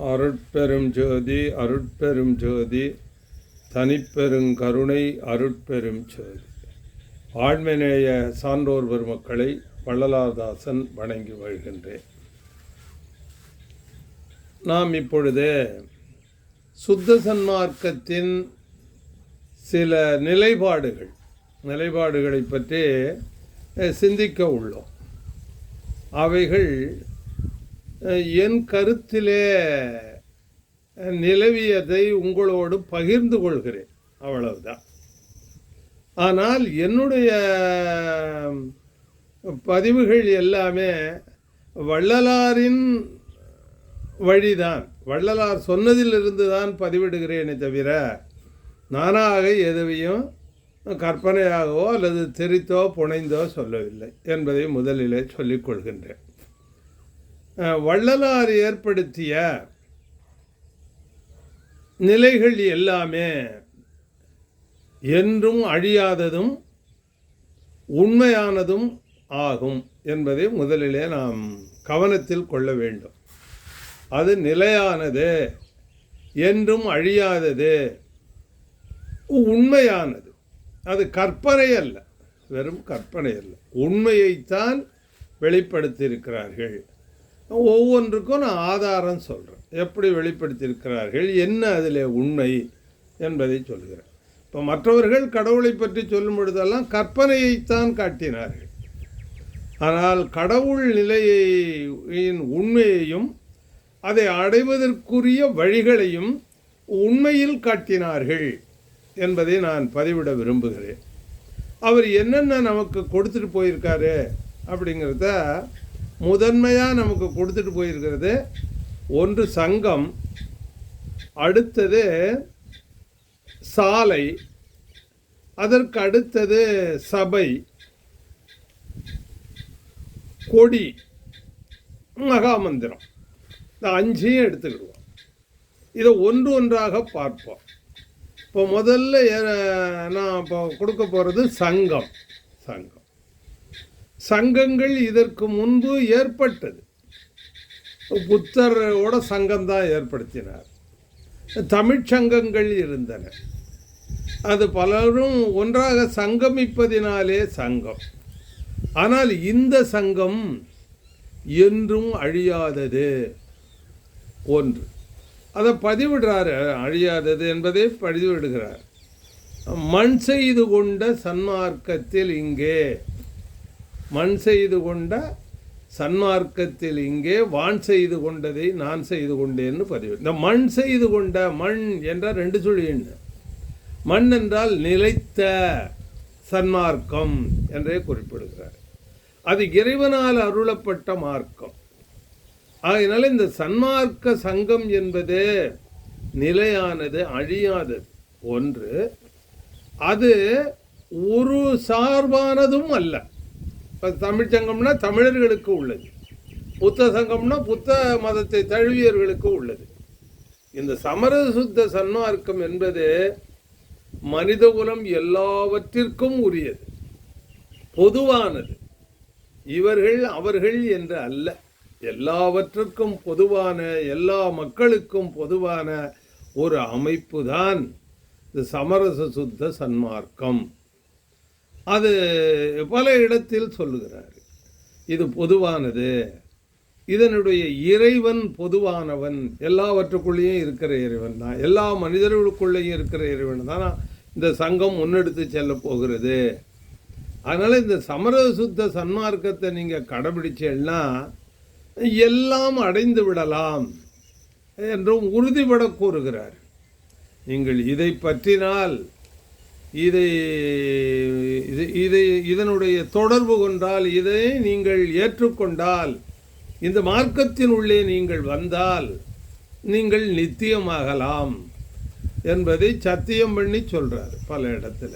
அருட்பெரும் ஜோதி அருட்பெரும் ஜோதி தனிப்பெருங்கருணை அருட்பெரும் ஜோதி. ஆழ்மநேய சான்றோர் பெருமக்களை வள்ளலார்தாசன் வணங்கி வருகின்றேன் நாம் இப்பொழுது சுத்த சன்மார்க்கத்தின் சில நிலைப்பாடுகள் நிலைப்பாடுகளை பற்றி சிந்திக்க உள்ளோம். அவைகள் என் கருத்திலே நிலவியதை உங்களோடு பகிர்ந்து கொள்கிறேன். அவ்வளவுதான். ஆனால் என்னுடைய பதிவுகள் எல்லாமே வள்ளலாரின் வழிதான். வள்ளலார் சொன்னதிலிருந்து தான் பதிவிடுகிறேனே தவிர நானாக எதுவையும் கற்பனையாகவோ அல்லது தெரித்தோ புனைந்தோ சொல்லவில்லை என்பதை முதலிலே சொல்லிக்கொள்கின்றேன் வள்ளலார் ஏற்படுத்திய நிலைகள் எல்லாமே என்றும் அழியாததும் உண்மையானதும் ஆகும் என்பதை முதலிலே நாம் கவனத்தில் கொள்ள வேண்டும். அது நிலையானது என்றும் அழியாதது உண்மையானது. அது கற்பனை அல்ல வெறும் கற்பனை அல்ல. உண்மையைத்தான் வெளிப்படுத்தியிருக்கிறார்கள். ஒவ்வொன்றுக்கும் நான் ஆதாரம் சொல்கிறேன் எப்படி வெளிப்படுத்தியிருக்கிறார்கள் என்ன அதில் உண்மை என்பதை சொல்கிறேன். இப்போ மற்றவர்கள் கடவுளை பற்றி சொல்லும் பொழுதெல்லாம் கற்பனையைத்தான் காட்டினார்கள். ஆனால் கடவுள் நிலையின் உண்மையையும் அதை அடைவதற்குரிய வழிகளையும் உண்மையில் காட்டினார்கள் என்பதை நான் பதிவிட விரும்புகிறேன். அவர் என்னென்ன நமக்கு கொடுத்துட்டு போயிருக்காரு அப்படிங்கிறத முதன்மையாக நமக்கு கொடுத்துட்டு போயிருக்கிறது ஒன்று சங்கம் அடுத்தது சாலை அதற்கு அடுத்தது சபை கொடி மகாமந்திரம். இந்த அஞ்சையும் எடுத்துக்கிடுவோம். இதை ஒன்று ஒன்றாக பார்ப்போம். இப்போ முதல்ல நான் இப்போ கொடுக்க போகிறது சங்கம். சங்கம். சங்கங்கள் இதற்கு முன்பு ஏற்பட்டது. புத்தரோட சங்கம் தான் ஏற்படுத்தினார். தமிழ்ச் சங்கங்கள் இருந்தன. அது பலரும் ஒன்றாக சங்கமிப்பதினாலே சங்கம். ஆனால் இந்த சங்கம் என்றும் அழியாதது. ஒன்று. அதை பதிவிடுறாரு அழியாதது என்பதை பதிவிடுகிறார். மண் செய்து கொண்ட சன்மார்க்கத்தில் இங்கே மண் செய்து கொண்ட சன்மார்க்கத்தில் இங்கே வான் செய்து கொண்டதை நான் செய்து கொண்டேன்னு பதிவு. இந்த மண் செய்து கொண்ட மண் என்றால் ரெண்டு சொல்லி மண் என்றால் நிலைத்த சன்மார்க்கம் என்றே குறிப்பிடுகிறார். அது இறைவனால் அருளப்பட்ட மார்க்கம். ஆகினால இந்த சன்மார்க்க சங்கம் என்பது நிலையானது அழியாதது. ஒன்று அது ஒரு சார்பானதும் அல்ல. தமிழ் சங்கம்னா தமிழர்களுக்கு உள்ளது. புத்த சங்கம்னா புத்த மதத்தை தழுவியர்களுக்கு உள்ளது. இந்த சமரசுத்த சன்மார்க்கம் என்பது மனிதகுலம் எல்லாவற்றிற்கும் உரியது. பொதுவானது. இவர்கள் அவர்கள் என்று அல்ல. எல்லாவற்றுக்கும் பொதுவான எல்லா மக்களுக்கும் பொதுவான ஒரு அமைப்பு தான் இந்த சமரச சுத்த சன்மார்க்கம். அது பல இடத்தில் சொல்லுகிறார். இது பொதுவானது. இதனுடைய இறைவன் பொதுவானவன். எல்லாவற்றுக்குள்ளேயும் இருக்கிற இறைவன் தான். எல்லா மனிதர்களுக்குள்ளேயும் இருக்கிற இறைவன் தான். இந்த சங்கம் முன்னெடுத்து செல்ல போகிறது. அதனால் இந்த சமரசுத்த சன்மார்க்கத்தை நீங்கள் கடைபிடிச்சேன்னா எல்லாம் அடைந்து விடலாம் என்றும் உறுதிபட கூறுகிறார். நீங்கள் இதை பற்றினால் இதை இது இதை இதனுடைய தொடர்பு கொண்டால் இதை நீங்கள் ஏற்றுக்கொண்டால் இந்த மார்க்கத்தின் உள்ளே நீங்கள் வந்தால் நீங்கள் நித்தியமாகலாம் என்பதை சத்தியம் பண்ணி சொல்கிறார் பல இடத்துல.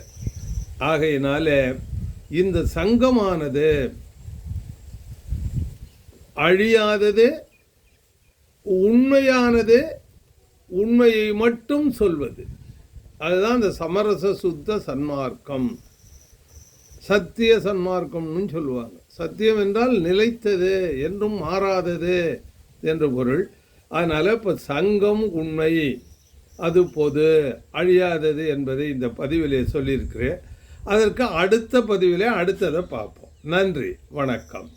ஆகையினால இந்த சங்கமானது அழியாதது உண்மையானது உண்மையை மட்டும் சொல்வது. அதுதான் இந்த சமரச சுத்த சன்மார்க்கம். சத்திய சன்மார்க்கம்னு சொல்லுவாங்க. சத்தியம் என்றால் நிலைத்தது என்றும் மாறாதது என்று பொருள். அதனால் இப்போ சங்கம் உண்மை அது பொது அழியாதது என்பதை இந்த பதிவிலே சொல்லியிருக்கிறேன். அதற்கு அடுத்த பதிவிலே அடுத்ததை பார்ப்போம். நன்றி வணக்கம்.